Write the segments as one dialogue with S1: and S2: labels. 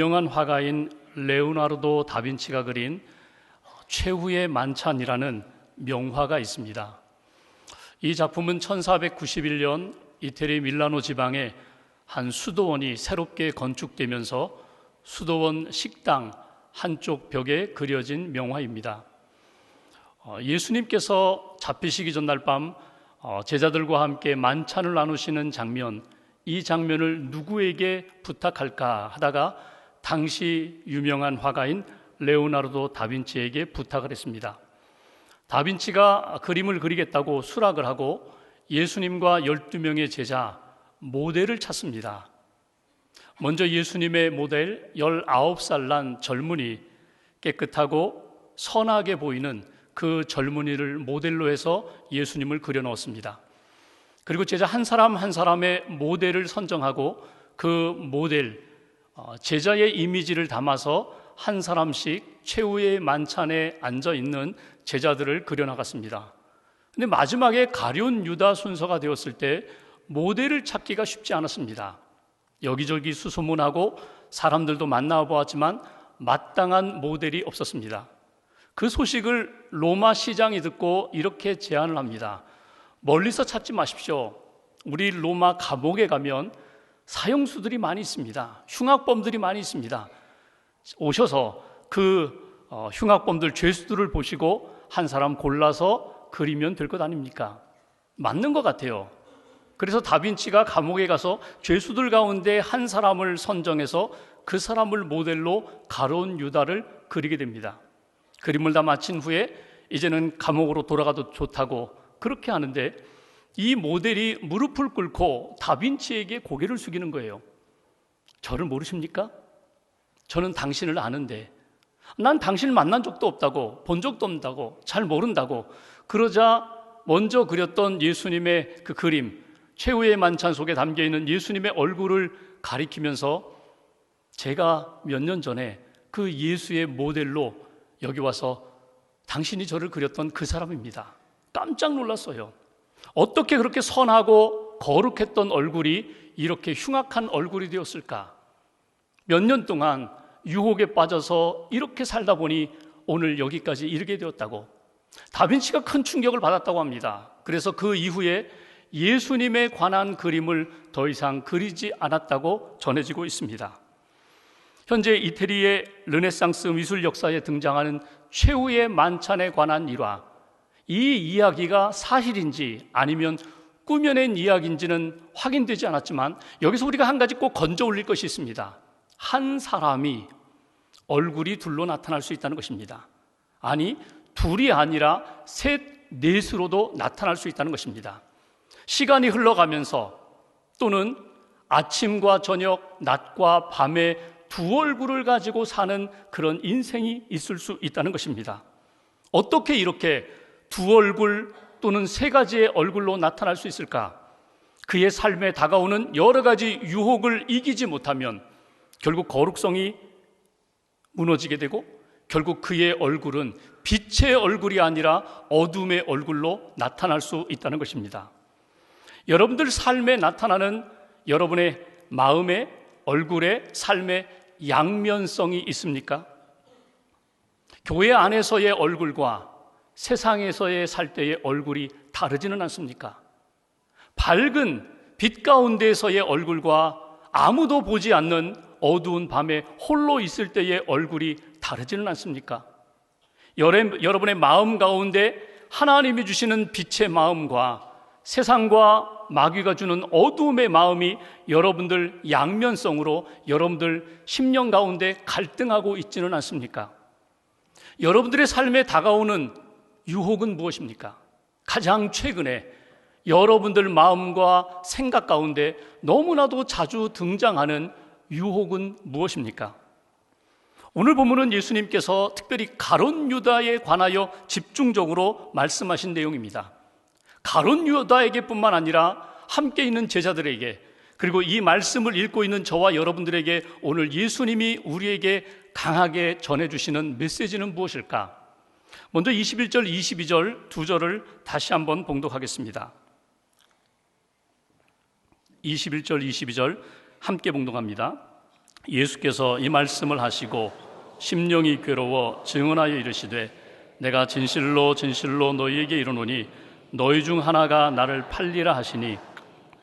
S1: 유명한 화가인 레오나르도 다빈치가 그린 최후의 만찬이라는 명화가 있습니다. 이 작품은 1491년 이태리 밀라노 지방에 한 수도원이 새롭게 건축되면서 수도원 식당 한쪽 벽에 그려진 명화입니다. 어, 예수님께서 잡히시기 전날 밤 어, 제자들과 함께 만찬을 나누시는 장면, 이 장면을 누구에게 부탁할까 하다가 당시 유명한 화가인 레오나르도 다빈치에게 부탁을 했습니다. 다빈치가 그림을 그리겠다고 수락을 하고 예수님과 12명의 제자 모델을 찾습니다. 먼저 예수님의 모델 19살 난 젊은이 깨끗하고 선하게 보이는 그 젊은이를 모델로 해서 예수님을 그려 넣었습니다. 그리고 제자 한 사람 한 사람의 모델을 선정하고 그 모델 어, 제자의 이미지를 담아서 한 사람씩 최후의 만찬에 앉아 있는 제자들을 그려 나갔습니다. 근데 마지막에 가룟 유다 순서가 되었을 때 모델을 찾기가 쉽지 않았습니다. 여기저기 수소문하고 사람들도 만나보았지만 마땅한 모델이 없었습니다. 그 소식을 로마 시장이 듣고 이렇게 제안을 합니다. 멀리서 찾지 마십시오. 우리 로마 감옥에 가면 사형수들이 많이 있습니다. 흉악범들이 많이 있습니다. 오셔서 그 어, 흉악범들 죄수들을 보시고 한 사람 골라서 그리면 될 것 아닙니까? 맞는 것 같아요. 그래서 다빈치가 감옥에 가서 죄수들 가운데 한 사람을 선정해서 그 사람을 모델로 가론 유다를 그리게 됩니다. 그림을 다 마친 후에 이제는 감옥으로 돌아가도 좋다고 그렇게 하는데 이 모델이 무릎을 꿇고 다빈치에게 고개를 숙이는 거예요. 저를 모르십니까? 저는 당신을 아는데 난 당신을 만난 적도 없다고 본 적도 없다고 잘 모른다고 그러자 먼저 그렸던 예수님의 그 그림 최후의 만찬 속에 담겨 있는 예수님의 얼굴을 가리키면서 제가 몇 년 전에 그 예수의 모델로 여기 와서 당신이 저를 그렸던 그 사람입니다. 깜짝 놀랐어요. 어떻게 그렇게 선하고 거룩했던 얼굴이 이렇게 흉악한 얼굴이 되었을까? 몇 년 동안 유혹에 빠져서 이렇게 살다 보니 오늘 여기까지 이르게 되었다고. 다빈치가 큰 충격을 받았다고 합니다. 그래서 그 이후에 예수님에 관한 그림을 더 이상 그리지 않았다고 전해지고 있습니다. 현재 이태리의 르네상스 미술 역사에 등장하는 최후의 만찬에 관한 일화, 이 이야기가 사실인지 아니면 꾸며낸 이야기인지는 확인되지 않았지만 여기서 우리가 한 가지 꼭 건져 올릴 것이 있습니다. 한 사람이 얼굴이 둘로 나타날 수 있다는 것입니다. 아니, 둘이 아니라 셋, 넷으로도 나타날 수 있다는 것입니다. 시간이 흘러가면서 또는 아침과 저녁, 낮과 밤에 두 얼굴을 가지고 사는 그런 인생이 있을 수 있다는 것입니다. 어떻게 이렇게 두 얼굴 또는 세 가지의 얼굴로 나타날 수 있을까? 그의 삶에 다가오는 여러 가지 유혹을 이기지 못하면 결국 거룩성이 무너지게 되고 결국 그의 얼굴은 빛의 얼굴이 아니라 어둠의 얼굴로 나타날 수 있다는 것입니다. 여러분들 삶에 나타나는 여러분의 마음의 얼굴의 삶의 양면성이 있습니까? 교회 안에서의 얼굴과 세상에서의 살 때의 얼굴이 다르지는 않습니까? 밝은 빛 가운데서의 얼굴과 아무도 보지 않는 어두운 밤에 홀로 있을 때의 얼굴이 다르지는 않습니까? 여러분의 마음 가운데 하나님이 주시는 빛의 마음과 세상과 마귀가 주는 어두움의 마음이 여러분들 양면성으로 여러분들 심령 가운데 갈등하고 있지는 않습니까? 여러분들의 삶에 다가오는 유혹은 무엇입니까? 가장 최근에 여러분들 마음과 생각 가운데 너무나도 자주 등장하는 유혹은 무엇입니까? 오늘 보면은 예수님께서 특별히 가론 유다에 관하여 집중적으로 말씀하신 내용입니다. 가론 유다에게뿐만 아니라 함께 있는 제자들에게 그리고 이 말씀을 읽고 있는 저와 여러분들에게 오늘 예수님이 우리에게 강하게 전해 주시는 메시지는 무엇일까? 먼저 21절, 22절 두 절을 다시 한번 봉독하겠습니다. 21절, 22절 함께 봉독합니다. 예수께서 이 말씀을 하시고 심령이 괴로워 증언하여 이르시되 내가 진실로 진실로 너희에게 이르노니 너희 중 하나가 나를 팔리라 하시니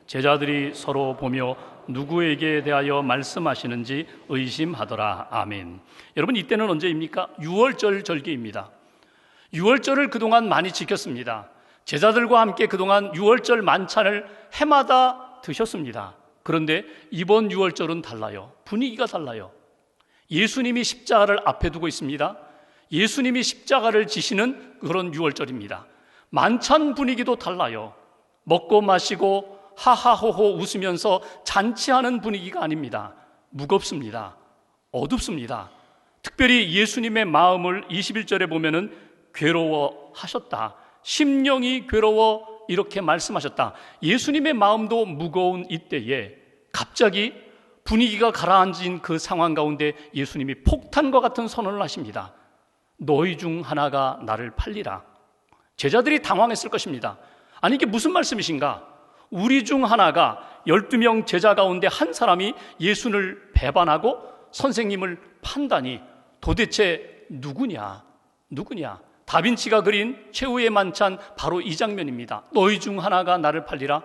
S1: 제자들이 서로 보며 누구에게 대하여 말씀하시는지 의심하더라. 아멘. 여러분 이때는 언제입니까? 6월절 절기입니다. 6월절을 그동안 많이 지켰습니다. 제자들과 함께 그동안 6월절 만찬을 해마다 드셨습니다. 그런데 이번 6월절은 달라요. 분위기가 달라요. 예수님이 십자가를 앞에 두고 있습니다. 예수님이 십자가를 지시는 그런 6월절입니다. 만찬 분위기도 달라요. 먹고 마시고 하하호호 웃으면서 잔치하는 분위기가 아닙니다. 무겁습니다. 어둡습니다. 특별히 예수님의 마음을 21절에 보면은 괴로워하셨다. 심령이 괴로워 이렇게 말씀하셨다. 예수님의 마음도 무거운 이때에 갑자기 분위기가 가라앉은 그 상황 가운데 예수님이 폭탄과 같은 선언을 하십니다. 너희 중 하나가 나를 팔리라. 제자들이 당황했을 것입니다. 아니, 이게 무슨 말씀이신가? 우리 중 하나가 12명 제자 가운데 한 사람이 예수를 배반하고 선생님을 판다니 도대체 누구냐? 누구냐? 다빈치가 그린 최후의 만찬 바로 이 장면입니다. 너희 중 하나가 나를 팔리라?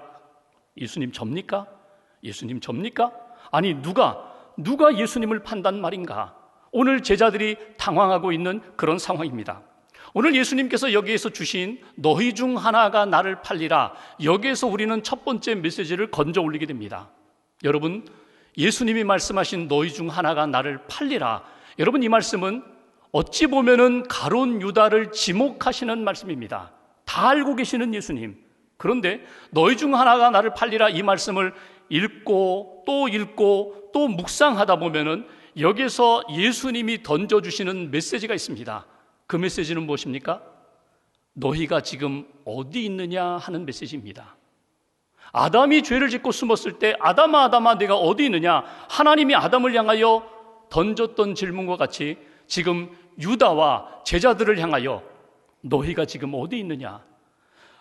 S1: 예수님 접니까? 예수님 접니까? 아니, 누가, 누가 예수님을 판단 말인가? 오늘 제자들이 당황하고 있는 그런 상황입니다. 오늘 예수님께서 여기에서 주신 너희 중 하나가 나를 팔리라. 여기에서 우리는 첫 번째 메시지를 건져 올리게 됩니다. 여러분, 예수님이 말씀하신 너희 중 하나가 나를 팔리라. 여러분, 이 말씀은 어찌 보면은 가론 유다를 지목하시는 말씀입니다. 다 알고 계시는 예수님. 그런데 너희 중 하나가 나를 팔리라 이 말씀을 읽고 또 읽고 또 묵상하다 보면은 여기서 예수님이 던져주시는 메시지가 있습니다. 그 메시지는 무엇입니까? 너희가 지금 어디 있느냐 하는 메시지입니다. 아담이 죄를 짓고 숨었을 때 아담아 아담아 내가 어디 있느냐 하나님이 아담을 향하여 던졌던 질문과 같이 지금 유다와 제자들을 향하여 너희가 지금 어디 있느냐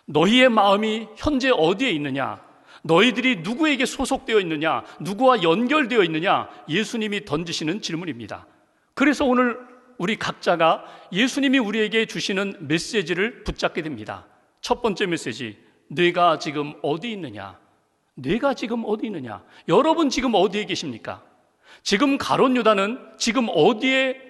S1: 너희의 마음이 현재 어디에 있느냐 너희들이 누구에게 소속되어 있느냐 누구와 연결되어 있느냐 예수님이 던지시는 질문입니다. 그래서 오늘 우리 각자가 예수님이 우리에게 주시는 메시지를 붙잡게 됩니다. 첫 번째 메시지, 내가 지금 어디 있느냐? 내가 지금 어디 있느냐? 여러분 지금 어디에 계십니까? 지금 가론 유다는 지금 어디에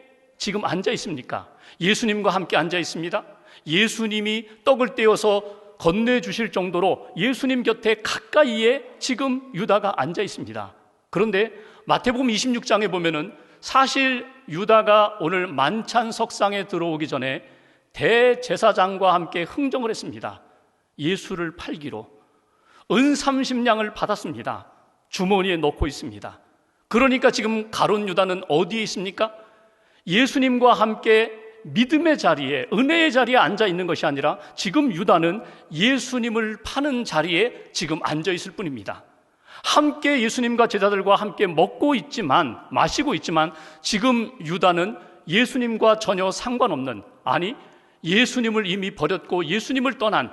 S1: 지금 앉아 있습니까? 예수님과 함께 앉아 있습니다. 예수님이 떡을 떼어서 건네 주실 정도로 예수님 곁에 가까이에 지금 유다가 앉아 있습니다. 그런데 마태복음 26장에 보면은 사실 유다가 오늘 만찬 석상에 들어오기 전에 대제사장과 함께 흥정을 했습니다. 예수를 팔기로 은 30냥을 받았습니다. 주머니에 넣고 있습니다. 그러니까 지금 가론 유다는 어디에 있습니까? 예수님과 함께 믿음의 자리에, 은혜의 자리에 앉아 있는 것이 아니라 지금 유다는 예수님을 파는 자리에 지금 앉아 있을 뿐입니다. 함께 예수님과 제자들과 함께 먹고 있지만, 마시고 있지만, 지금 유다는 예수님과 전혀 상관없는, 아니, 예수님을 이미 버렸고 예수님을 떠난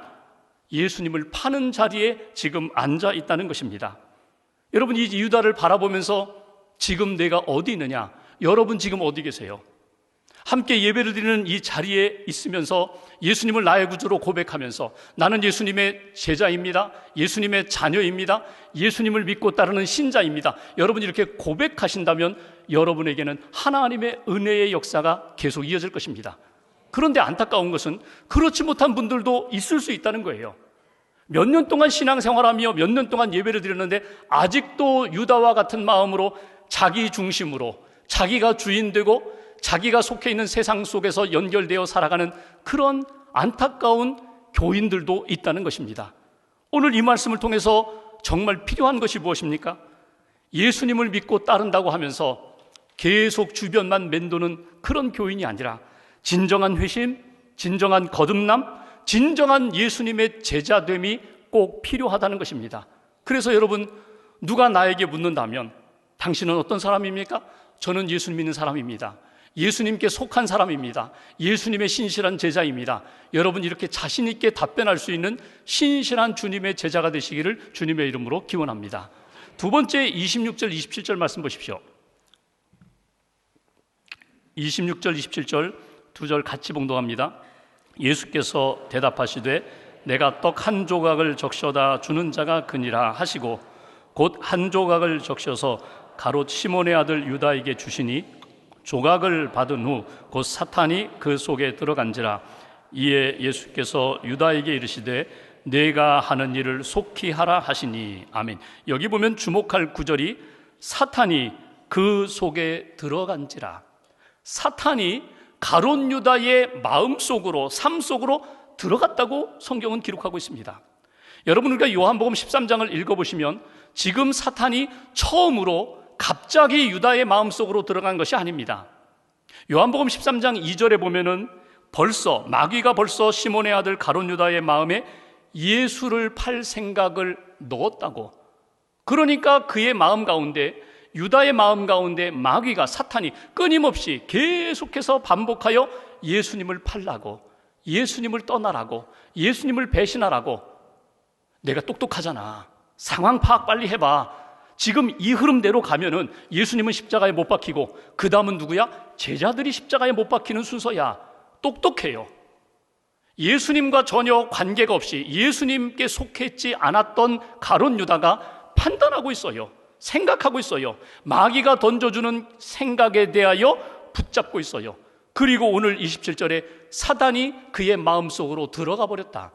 S1: 예수님을 파는 자리에 지금 앉아 있다는 것입니다. 여러분, 이 유다를 바라보면서 지금 내가 어디 있느냐? 여러분 지금 어디 계세요? 함께 예배를 드리는 이 자리에 있으면서 예수님을 나의 구주로 고백하면서 나는 예수님의 제자입니다. 예수님의 자녀입니다. 예수님을 믿고 따르는 신자입니다. 여러분 이렇게 고백하신다면 여러분에게는 하나님의 은혜의 역사가 계속 이어질 것입니다. 그런데 안타까운 것은 그렇지 못한 분들도 있을 수 있다는 거예요. 몇 년 동안 신앙생활하며 몇 년 동안 예배를 드렸는데 아직도 유다와 같은 마음으로 자기 중심으로 자기가 주인 되고 자기가 속해 있는 세상 속에서 연결되어 살아가는 그런 안타까운 교인들도 있다는 것입니다. 오늘 이 말씀을 통해서 정말 필요한 것이 무엇입니까? 예수님을 믿고 따른다고 하면서 계속 주변만 맴도는 그런 교인이 아니라 진정한 회심, 진정한 거듭남, 진정한 예수님의 제자됨이 꼭 필요하다는 것입니다. 그래서 여러분, 누가 나에게 묻는다면 당신은 어떤 사람입니까? 저는 예수 믿는 사람입니다. 예수님께 속한 사람입니다. 예수님의 신실한 제자입니다. 여러분 이렇게 자신 있게 답변할 수 있는 신실한 주님의 제자가 되시기를 주님의 이름으로 기원합니다. 두 번째 26절 27절 말씀 보십시오. 26절, 27절 두 절 같이 봉독합니다. 예수께서 대답하시되 내가 떡 한 조각을 적셔다 주는 자가 그니라 하시고 곧 한 조각을 적셔서 가롯 시몬의 아들 유다에게 주시니 조각을 받은 후 곧 사탄이 그 속에 들어간지라 이에 예수께서 유다에게 이르시되 내가 하는 일을 속히 하라 하시니 아멘. 여기 보면 주목할 구절이 사탄이 그 속에 들어간지라. 사탄이 가론 유다의 마음 속으로 삶 속으로 들어갔다고 성경은 기록하고 있습니다. 여러분 우리가 요한복음 13장을 읽어 보시면 지금 사탄이 처음으로 갑자기 유다의 마음 속으로 들어간 것이 아닙니다. 요한복음 13장 2절에 보면은 벌써 마귀가 벌써 시몬의 아들 가론 유다의 마음에 예수를 팔 생각을 넣었다고. 그러니까 그의 마음 가운데 유다의 마음 가운데 마귀가 사탄이 끊임없이 계속해서 반복하여 예수님을 팔라고 예수님을 떠나라고 예수님을 배신하라고 내가 똑똑하잖아. 상황 파악 빨리 해봐. 지금 이 흐름대로 가면은 예수님은 십자가에 못 박히고 그 다음은 누구야? 제자들이 십자가에 못 박히는 순서야. 똑똑해요. 예수님과 전혀 관계가 없이 예수님께 속했지 않았던 가론 유다가 판단하고 있어요. 생각하고 있어요. 마귀가 던져주는 생각에 대하여 붙잡고 있어요. 그리고 오늘 27절에 사단이 그의 마음속으로 들어가 버렸다.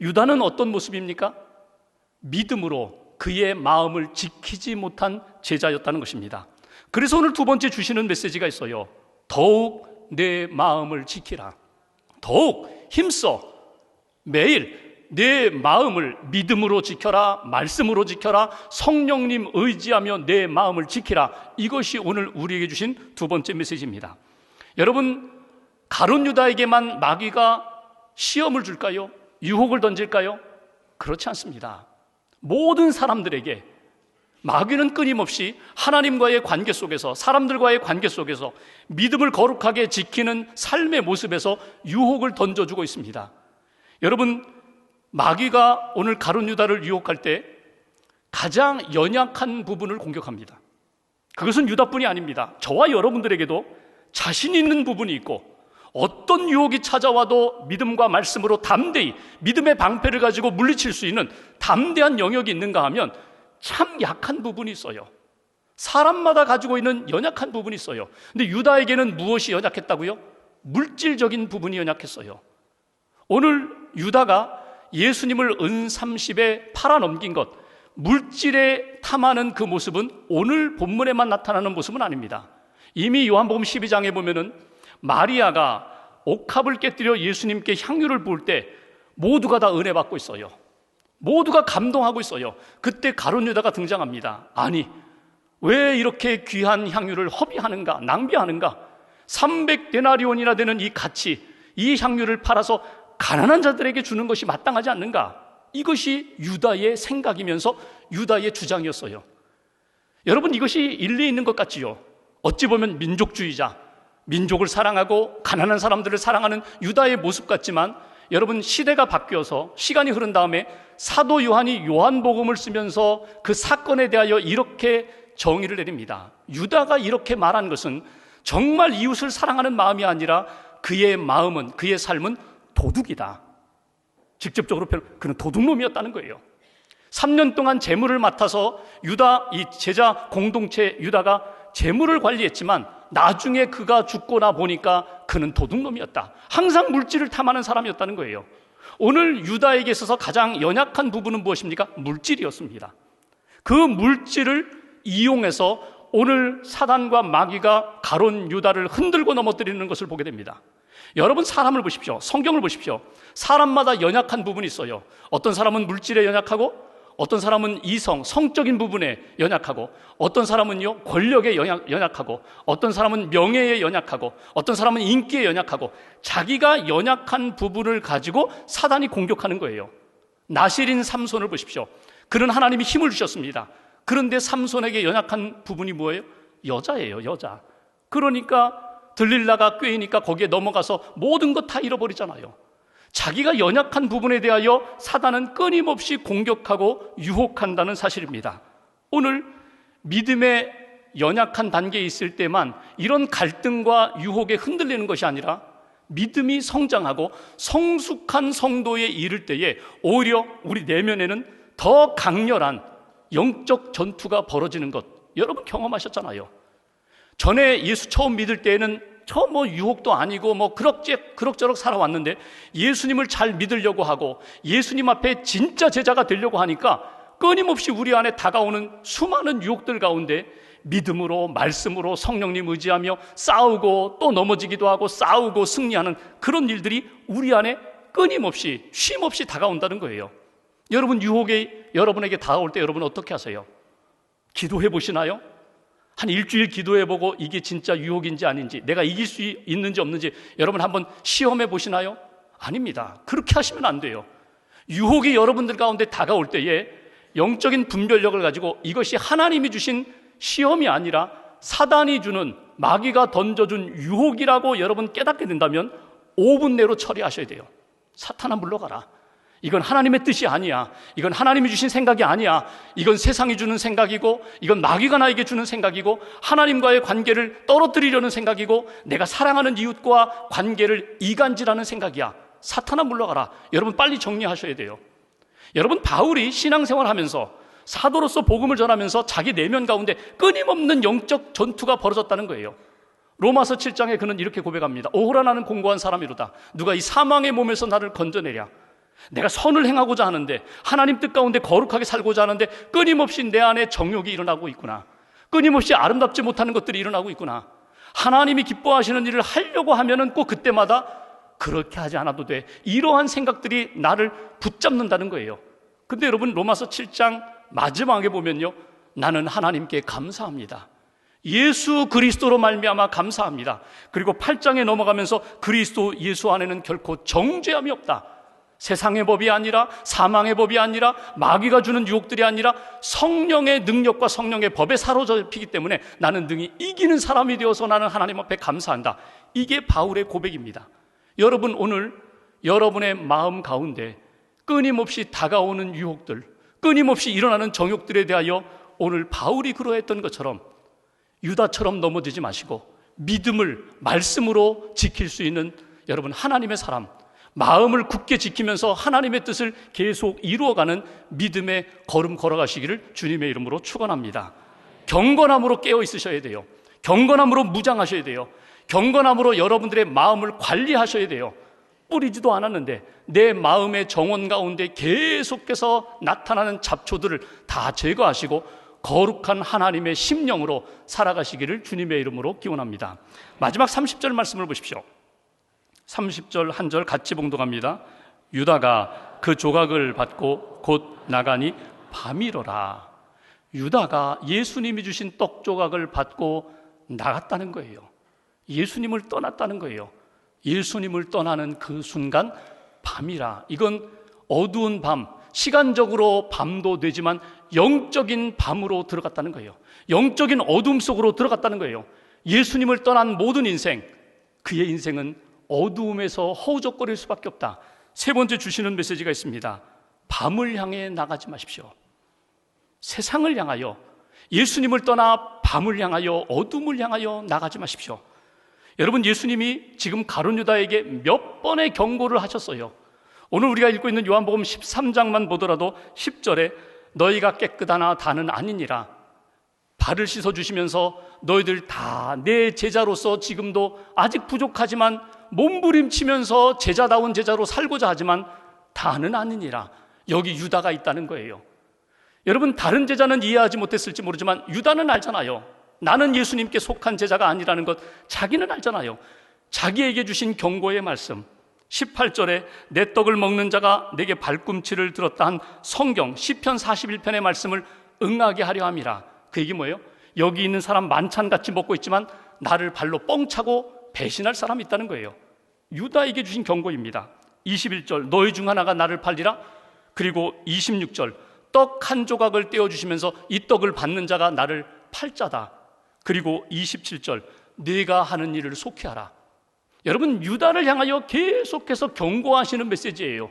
S1: 유다는 어떤 모습입니까? 믿음으로 그의 마음을 지키지 못한 제자였다는 것입니다. 그래서 오늘 두 번째 주시는 메시지가 있어요. 더욱 내 마음을 지키라. 더욱 힘써 매일 내 마음을 믿음으로 지켜라, 말씀으로 지켜라, 성령님 의지하며 내 마음을 지키라. 이것이 오늘 우리에게 주신 두 번째 메시지입니다. 여러분, 가론 유다에게만 마귀가 시험을 줄까요? 유혹을 던질까요? 그렇지 않습니다. 모든 사람들에게 마귀는 끊임없이 하나님과의 관계 속에서 사람들과의 관계 속에서 믿음을 거룩하게 지키는 삶의 모습에서 유혹을 던져주고 있습니다. 여러분 마귀가 오늘 가룟 유다를 유혹할 때 가장 연약한 부분을 공격합니다. 그것은 유다뿐이 아닙니다. 저와 여러분들에게도 자신 있는 부분이 있고 어떤 유혹이 찾아와도 믿음과 말씀으로 담대히 믿음의 방패를 가지고 물리칠 수 있는 담대한 영역이 있는가 하면 참 약한 부분이 있어요. 사람마다 가지고 있는 연약한 부분이 있어요. 근데 유다에게는 무엇이 연약했다고요? 물질적인 부분이 연약했어요. 오늘 유다가 예수님을 은 30에 팔아넘긴 것, 물질에 탐하는 그 모습은 오늘 본문에만 나타나는 모습은 아닙니다. 이미 요한복음 12장에 보면은 마리아가 옥합을 깨뜨려 예수님께 향유를 부을 때 모두가 다 은혜 받고 있어요. 모두가 감동하고 있어요. 그때 가론 유다가 등장합니다. 아니, 왜 이렇게 귀한 향유를 허비하는가, 낭비하는가? 300데나리온이나 되는 이 가치, 이 향유를 팔아서 가난한 자들에게 주는 것이 마땅하지 않는가? 이것이 유다의 생각이면서 유다의 주장이었어요. 여러분 이것이 일리 있는 것 같지요? 어찌 보면 민족주의자, 민족을 사랑하고 가난한 사람들을 사랑하는 유다의 모습 같지만 여러분 시대가 바뀌어서 시간이 흐른 다음에 사도 요한이 요한복음을 쓰면서 그 사건에 대하여 이렇게 정의를 내립니다. 유다가 이렇게 말한 것은 정말 이웃을 사랑하는 마음이 아니라 그의 마음은 그의 삶은 도둑이다. 직접적으로 표현, 그는 도둑놈이었다는 거예요. 3년 동안 재물을 맡아서 유다, 이 제자 공동체 유다가 재물을 관리했지만 나중에 그가 죽고 나 보니까 그는 도둑놈이었다. 항상 물질을 탐하는 사람이었다는 거예요. 오늘 유다에게 있어서 가장 연약한 부분은 무엇입니까? 물질이었습니다. 그 물질을 이용해서 오늘 사단과 마귀가 가론 유다를 흔들고 넘어뜨리는 것을 보게 됩니다. 여러분 사람을 보십시오. 성경을 보십시오. 사람마다 연약한 부분이 있어요. 어떤 사람은 물질에 연약하고 어떤 사람은 이성, 성적인 부분에 연약하고 어떤 사람은요 권력에 연약, 연약하고 어떤 사람은 명예에 연약하고 어떤 사람은 인기에 연약하고 자기가 연약한 부분을 가지고 사단이 공격하는 거예요. 나실인 삼손을 보십시오. 그는 하나님이 힘을 주셨습니다. 그런데 삼손에게 연약한 부분이 뭐예요? 여자예요, 여자. 그러니까 들릴라가 꾀이니까 거기에 넘어가서 모든 것 다 잃어버리잖아요. 자기가 연약한 부분에 대하여 사단은 끊임없이 공격하고 유혹한다는 사실입니다. 오늘 믿음의 연약한 단계에 있을 때만 이런 갈등과 유혹에 흔들리는 것이 아니라 믿음이 성장하고 성숙한 성도에 이를 때에 오히려 우리 내면에는 더 강렬한 영적 전투가 벌어지는 것 여러분 경험하셨잖아요. 전에 예수 처음 믿을 때에는 저 뭐 유혹도 아니고 뭐 그럭저럭 그럭저럭 살아왔는데 예수님을 잘 믿으려고 하고 예수님 앞에 진짜 제자가 되려고 하니까 끊임없이 우리 안에 다가오는 수많은 유혹들 가운데 믿음으로 말씀으로 성령님 의지하며 싸우고 또 넘어지기도 하고 싸우고 승리하는 그런 일들이 우리 안에 끊임없이 쉼없이 다가온다는 거예요. 여러분 유혹이 여러분에게 다가올 때 여러분 어떻게 하세요? 기도해 보시나요? 한 일주일 기도해 보고 이게 진짜 유혹인지 아닌지 내가 이길 수 있는지 없는지 여러분 한번 시험해 보시나요? 아닙니다. 그렇게 하시면 안 돼요. 유혹이 여러분들 가운데 다가올 때에 영적인 분별력을 가지고 이것이 하나님이 주신 시험이 아니라 사단이 주는 마귀가 던져준 유혹이라고 여러분 깨닫게 된다면 5분 내로 처리하셔야 돼요. 사탄아 물러가라. 이건 하나님의 뜻이 아니야. 이건 하나님이 주신 생각이 아니야. 이건 세상이 주는 생각이고, 이건 마귀가 나에게 주는 생각이고, 하나님과의 관계를 떨어뜨리려는 생각이고, 내가 사랑하는 이웃과 관계를 이간질하는 생각이야. 사탄아 물러가라. 여러분 빨리 정리하셔야 돼요. 여러분 바울이 신앙생활 하면서 사도로서 복음을 전하면서 자기 내면 가운데 끊임없는 영적 전투가 벌어졌다는 거예요. 로마서 7장에 그는 이렇게 고백합니다. 오호라 나는 공고한 사람이로다. 누가 이 사망의 몸에서 나를 건져내랴. 내가 선을 행하고자 하는데 하나님 뜻 가운데 거룩하게 살고자 하는데 끊임없이 내 안에 정욕이 일어나고 있구나. 끊임없이 아름답지 못하는 것들이 일어나고 있구나. 하나님이 기뻐하시는 일을 하려고 하면은 꼭 그때마다 그렇게 하지 않아도 돼. 이러한 생각들이 나를 붙잡는다는 거예요. 근데 여러분 로마서 7장 마지막에 보면요. 나는 하나님께 감사합니다. 예수 그리스도로 말미암아 감사합니다. 그리고 8장에 넘어가면서 그리스도 예수 안에는 결코 정죄함이 없다. 세상의 법이 아니라 사망의 법이 아니라 마귀가 주는 유혹들이 아니라 성령의 능력과 성령의 법에 사로잡히기 때문에 나는 등이 이기는 사람이 되어서 나는 하나님 앞에 감사한다. 이게 바울의 고백입니다. 여러분 오늘 여러분의 마음 가운데 끊임없이 다가오는 유혹들, 끊임없이 일어나는 정욕들에 대하여 오늘 바울이 그러했던 것처럼 유다처럼 넘어지지 마시고 믿음을 말씀으로 지킬 수 있는 여러분 하나님의 사람, 마음을 굳게 지키면서 하나님의 뜻을 계속 이루어가는 믿음의 걸음 걸어가시기를 주님의 이름으로 축원합니다. 경건함으로 깨어 있으셔야 돼요. 경건함으로 무장하셔야 돼요. 경건함으로 여러분들의 마음을 관리하셔야 돼요. 뿌리지도 않았는데 내 마음의 정원 가운데 계속해서 나타나는 잡초들을 다 제거하시고 거룩한 하나님의 심령으로 살아가시기를 주님의 이름으로 기원합니다. 마지막 30절 말씀을 보십시오. 30절 한 절 같이 봉독합니다. 유다가 그 조각을 받고 곧 나가니 밤이로라. 유다가 예수님이 주신 떡 조각을 받고 나갔다는 거예요. 예수님을 떠났다는 거예요. 예수님을 떠나는 그 순간 밤이라. 이건 어두운 밤, 시간적으로 밤도 되지만 영적인 밤으로 들어갔다는 거예요. 영적인 어둠 속으로 들어갔다는 거예요. 예수님을 떠난 모든 인생, 그의 인생은 어두움에서 허우적거릴 수밖에 없다. 세 번째 주시는 메시지가 있습니다. 밤을 향해 나가지 마십시오. 세상을 향하여 예수님을 떠나 밤을 향하여 어둠을 향하여 나가지 마십시오. 여러분 예수님이 지금 가론 유다에게 몇 번의 경고를 하셨어요. 오늘 우리가 읽고 있는 요한복음 13장만 보더라도 10절에 너희가 깨끗하나 다는 아니니라. 발을 씻어 주시면서 너희들 다 내 제자로서 지금도 아직 부족하지만 몸부림치면서 제자다운 제자로 살고자 하지만 다는 아니니라. 여기 유다가 있다는 거예요. 여러분 다른 제자는 이해하지 못했을지 모르지만 유다는 알잖아요. 나는 예수님께 속한 제자가 아니라는 것 자기는 알잖아요. 자기에게 주신 경고의 말씀 18절에 내 떡을 먹는 자가 내게 발꿈치를 들었다 한 성경 시편 41편의 말씀을 응하게 하려 함이라. 그 얘기 뭐예요? 여기 있는 사람 만찬같이 먹고 있지만 나를 발로 뻥 차고 배신할 사람이 있다는 거예요. 유다에게 주신 경고입니다. 21절 너희 중 하나가 나를 팔리라. 그리고 26절 떡 한 조각을 떼어 주시면서 이 떡을 받는 자가 나를 팔자다. 그리고 27절 네가 하는 일을 속히 하라. 여러분 유다를 향하여 계속해서 경고하시는 메시지예요.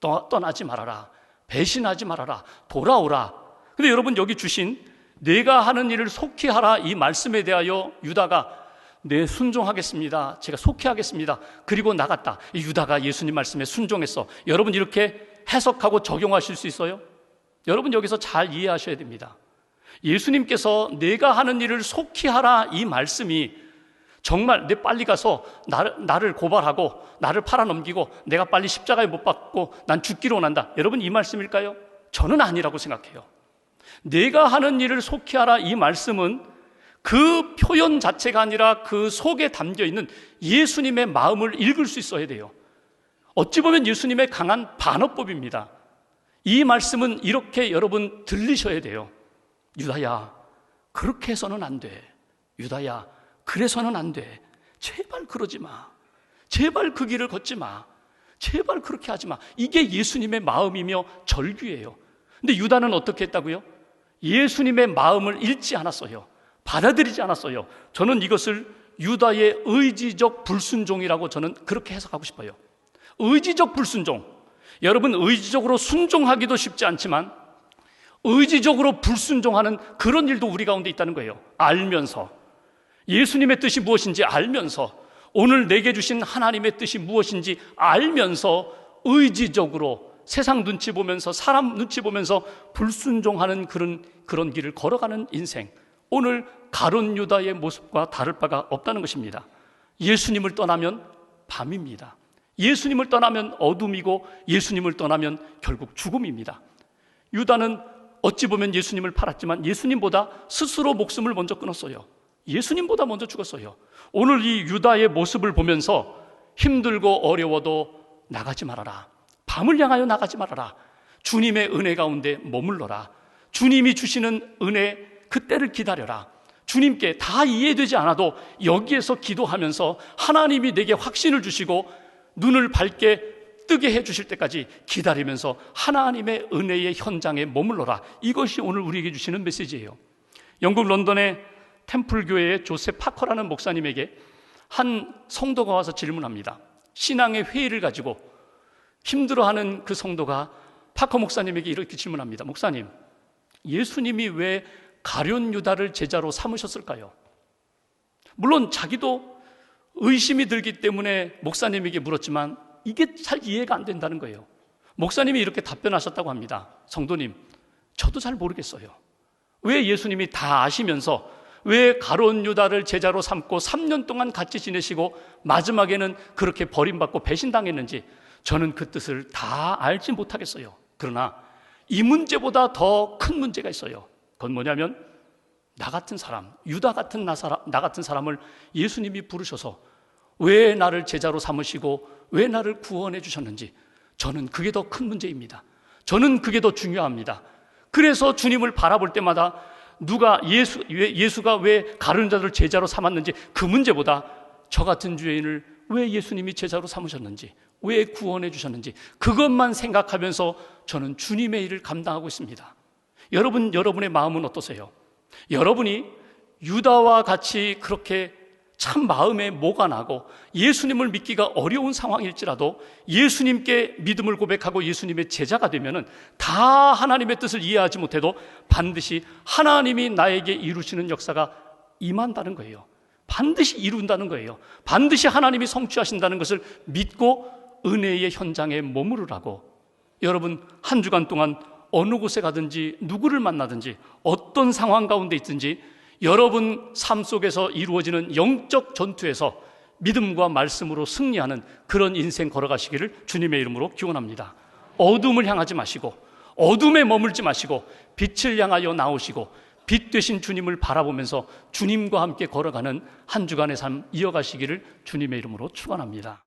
S1: 떠, 떠나지 말아라. 배신하지 말아라. 돌아오라. 근데 여러분 여기 주신 내가 하는 일을 속히 하라 이 말씀에 대하여 유다가 네 순종하겠습니다. 제가 속히 하겠습니다. 그리고 나갔다. 이 유다가 예수님 말씀에 순종했어. 여러분 이렇게 해석하고 적용하실 수 있어요? 여러분 여기서 잘 이해하셔야 됩니다. 예수님께서 내가 하는 일을 속히 하라 이 말씀이 정말 내 빨리 가서 나를, 나를 고발하고 나를 팔아넘기고 내가 빨리 십자가에 못 박고 난 죽기로 난다. 여러분 이 말씀일까요? 저는 아니라고 생각해요. 내가 하는 일을 속히 하라 이 말씀은 그 표현 자체가 아니라 그 속에 담겨 있는 예수님의 마음을 읽을 수 있어야 돼요. 어찌 보면 예수님의 강한 반어법입니다. 이 말씀은 이렇게 여러분 들리셔야 돼요. 유다야, 그렇게 해서는 안 돼. 유다야, 그래서는 안 돼. 제발 그러지 마. 제발 그 길을 걷지 마. 제발 그렇게 하지 마. 이게 예수님의 마음이며 절규예요. 근데 유다는 어떻게 했다고요? 예수님의 마음을 읽지 않았어요. 받아들이지 않았어요. 저는 이것을 유다의 의지적 불순종이라고 저는 그렇게 해석하고 싶어요. 의지적 불순종. 여러분, 의지적으로 순종하기도 쉽지 않지만 의지적으로 불순종하는 그런 일도 우리 가운데 있다는 거예요. 알면서. 예수님의 뜻이 무엇인지 알면서 오늘 내게 주신 하나님의 뜻이 무엇인지 알면서 의지적으로 세상 눈치 보면서 사람 눈치 보면서 불순종하는 그런 그런 길을 걸어가는 인생. 오늘 가론 유다의 모습과 다를 바가 없다는 것입니다. 예수님을 떠나면 밤입니다. 예수님을 떠나면 어둠이고 예수님을 떠나면 결국 죽음입니다. 유다는 어찌 보면 예수님을 팔았지만 예수님보다 스스로 목숨을 먼저 끊었어요. 예수님보다 먼저 죽었어요. 오늘 이 유다의 모습을 보면서 힘들고 어려워도 나가지 말아라. 밤을 향하여 나가지 말아라. 주님의 은혜 가운데 머물러라. 주님이 주시는 은혜 그때를 기다려라. 주님께 다 이해되지 않아도 여기에서 기도하면서 하나님이 내게 확신을 주시고 눈을 밝게 뜨게 해 주실 때까지 기다리면서 하나님의 은혜의 현장에 머물러라. 이것이 오늘 우리에게 주시는 메시지예요. 영국 런던의 템플 교회의 조셉 파커라는 목사님에게 한 성도가 와서 질문합니다. 신앙의 회의를 가지고 힘들어하는 그 성도가 파커 목사님에게 이렇게 질문합니다. 목사님, 예수님이 왜 가룟 유다를 제자로 삼으셨을까요? 물론 자기도 의심이 들기 때문에 목사님에게 물었지만 이게 잘 이해가 안 된다는 거예요. 목사님이 이렇게 답변하셨다고 합니다. 성도님, 저도 잘 모르겠어요. 왜 예수님이 다 아시면서 왜 가론 유다를 제자로 삼고 3년 동안 같이 지내시고 마지막에는 그렇게 버림받고 배신당했는지 저는 그 뜻을 다 알지 못하겠어요. 그러나 이 문제보다 더 큰 문제가 있어요. 그건 뭐냐면 나 같은 사람, 유다 같은 나, 사람, 나 같은 사람을 예수님이 부르셔서 왜 나를 제자로 삼으시고 왜 나를 구원해 주셨는지 저는 그게 더 큰 문제입니다. 저는 그게 더 중요합니다. 그래서 주님을 바라볼 때마다 누가 예수, 예수가 왜 가른 자들을 제자로 삼았는지 그 문제보다 저 같은 죄인을 왜 예수님이 제자로 삼으셨는지, 왜 구원해 주셨는지 그것만 생각하면서 저는 주님의 일을 감당하고 있습니다. 여러분, 여러분의 마음은 어떠세요? 여러분이 유다와 같이 그렇게 참 마음에 뭐가 나고 예수님을 믿기가 어려운 상황일지라도 예수님께 믿음을 고백하고 예수님의 제자가 되면은 다 하나님의 뜻을 이해하지 못해도 반드시 하나님이 나에게 이루시는 역사가 임한다는 거예요. 반드시 이룬다는 거예요. 반드시 하나님이 성취하신다는 것을 믿고 은혜의 현장에 머무르라고 여러분 한 주간 동안 어느 곳에 가든지 누구를 만나든지 어떤 상황 가운데 있든지 여러분 삶 속에서 이루어지는 영적 전투에서 믿음과 말씀으로 승리하는 그런 인생 걸어가시기를 주님의 이름으로 기원합니다. 어둠을 향하지 마시고 어둠에 머물지 마시고 빛을 향하여 나오시고 빛 되신 주님을 바라보면서 주님과 함께 걸어가는 한 주간의 삶 이어가시기를 주님의 이름으로 축원합니다.